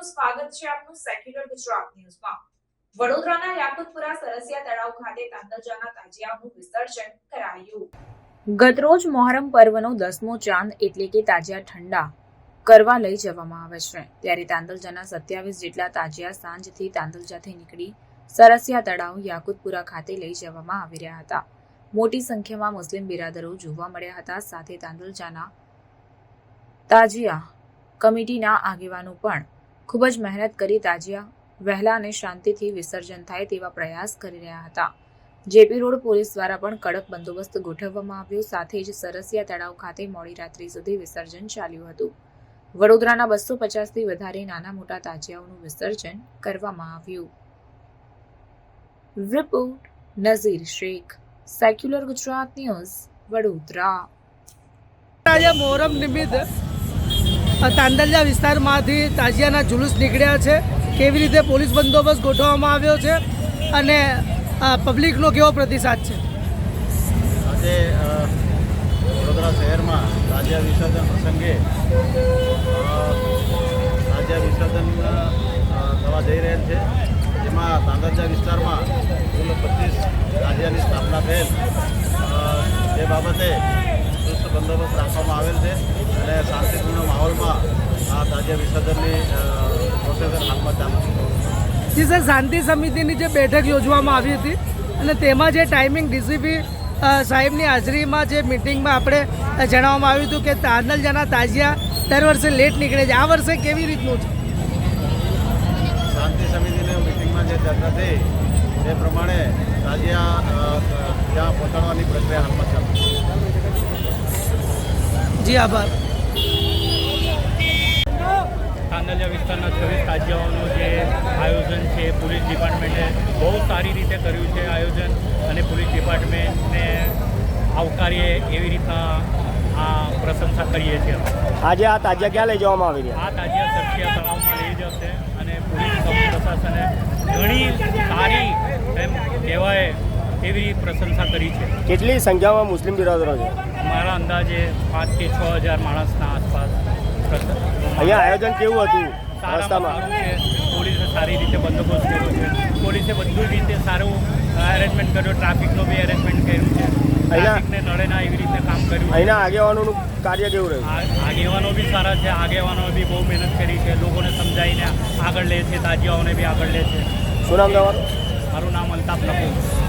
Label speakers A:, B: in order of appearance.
A: દર્શકોનું સ્વાગત છે આપનું સેક્યુલર ગુજરાત ન્યૂઝમાં. વડોદરાના યાકુતપુરા સરસિયા તળાવ ખાતે તાંતરજાના તાજિયાનું વિસર્જન કરાયું. ગતરોજ મોહરમ પર્વનો દસમો ચાંદ એટલે કે તાજિયા ઠંડા કરવા લઈ જવામાં આવે છે. ત્યારે તાંદલજાના સત્યાવીસ જેટલા તાજિયા સાંજથી તાંદલજાથી નીકળી સરસિયા તળાવ યાકુતપુરા ખાતે લઈ જવામાં આવી રહ્યા હતા. મોટી સંખ્યામાં મુસ્લિમ બિરાદરો જોવા મળ્યા હતા. સાથે તાંદલજાના તાજિયા કમિટીના આગેવાનો પણ ખૂબ જ મહેનત કરી તાજિયા વહેલા અને શાંતિથી વિસર્જન થાય તેવા પ્રયાસ કરી રહ્યા હતા. જેપી રોડ પોલીસ દ્વારા પણ કડક બંદોબસ્ત ગોઠવવામાં આવ્યો, સાથે જ સરસિયા તળાવ ખાતે મોડી રાત્રિ સુધી વિસર્જન ચાલ્યું હતું. વડોદરાના બસો પચાસથી વધારે નાના મોટા તાજિયાઓનું વિસર્જન કરવામાં આવ્યું. Report, Nazir Shaikh, secular Gujarat news, Vadodara.
B: આજે મોહરમ નિમિત્ત તાંદલજા વિસ્તારમાંથી તાજિયાના જુલુસ નીકળ્યા છે. કેવી રીતે પોલીસ બંદોબસ્ત ગોઠવવામાં આવ્યો છે અને પબ્લિકનો કેવો પ્રતિસાદ છે?
C: આજે વડોદરા શહેરમાં તાજિયા વિસર્જન પ્રસંગે તાજિયા વિસર્જન થવા જઈ રહેલ છે. જેમાં તાંદરજા વિસ્તારમાં કુલ પચીસ તાજિયાની સ્થાપના થયેલ. તે બાબતે બંદોબસ્ત રાખવામાં આવેલ છે અને શાંતિપૂર્ણ માહોલમાં આ તાજિયા વિસર્જનની પ્રોસેસ હાલમાં ચાલુ છે.
B: જી સર શાંતિ સમિતિની જે બેઠક યોજવામાં આવી હતી અને તેમાં જે ટાઈમિંગ ડીસીપી સાહેબની હાજરીમાં જે મિટિંગમાં આપણે જણાવવામાં આવ્યું હતું કે તાંદલજાના તાજિયા દર વર્ષે લેટ નીકળે છે. આ વર્ષે કેવી રીતનું છે?
C: શાંતિ સમિતિની મિટિંગમાં જે ચર્ચા થઈ તે પ્રમાણે તાજિયા ત્યાં પહોંચાડવાની પ્રક્રિયા હાલમાં ચાલુ છે.
B: જી આભાર.
D: કાંદલિયા વિસ્તારના છવ્વીસ તાજિયાઓનું જે આયોજન છે પોલીસ ડિપાર્ટમેન્ટે બહુ સારી રીતે કર્યું છે આયોજન અને પોલીસ ડિપાર્ટમેન્ટને આવકારીએ એવી રીતના આ પ્રશંસા કરીએ છીએ
E: આજે આ તાજિયા ક્યાં લઈ જવામાં આવી રહ્યા?
D: આ તાજિયા સરખિયા તળાવમાં લઈ જશે અને પોલીસ પ્રશાસને ઘણી સારી એમ કહેવાય એવી પ્રશંસા કરી છે?
E: કેટલી સંખ્યામાં મુસ્લિમ બિરાદરો છે?
D: મારા અંદાજે પાંચ કે છ હજાર માણસના આસપાસ
E: અહીંયા આયોજન કેવું હતું? રસ્તામાં?
D: પોલીસે સારી રીતે બંદોબસ્ત કર્યો છે. પોલીસે બધું રીતે સારું અરેન્જમેન્ટ કર્યું. ટ્રાફિકનો બી અરેન્જમેન્ટ કર્યું છે. ટ્રાફિકને નડે ના એવી રીતે કામ કર્યું
E: અહીંના આગેવાનોનું કાર્ય કેવું રહ્યું?
D: આગેવાનો બી સારા છે. આગેવાનો બી બહુ મહેનત કરી છે. લોકોને સમજાવીને આગળ લે છે. તાજિયાઓને બી આગળ લે છે.
E: શું નામ તમારું?
D: મારું નામ અલ્તાફ નકુર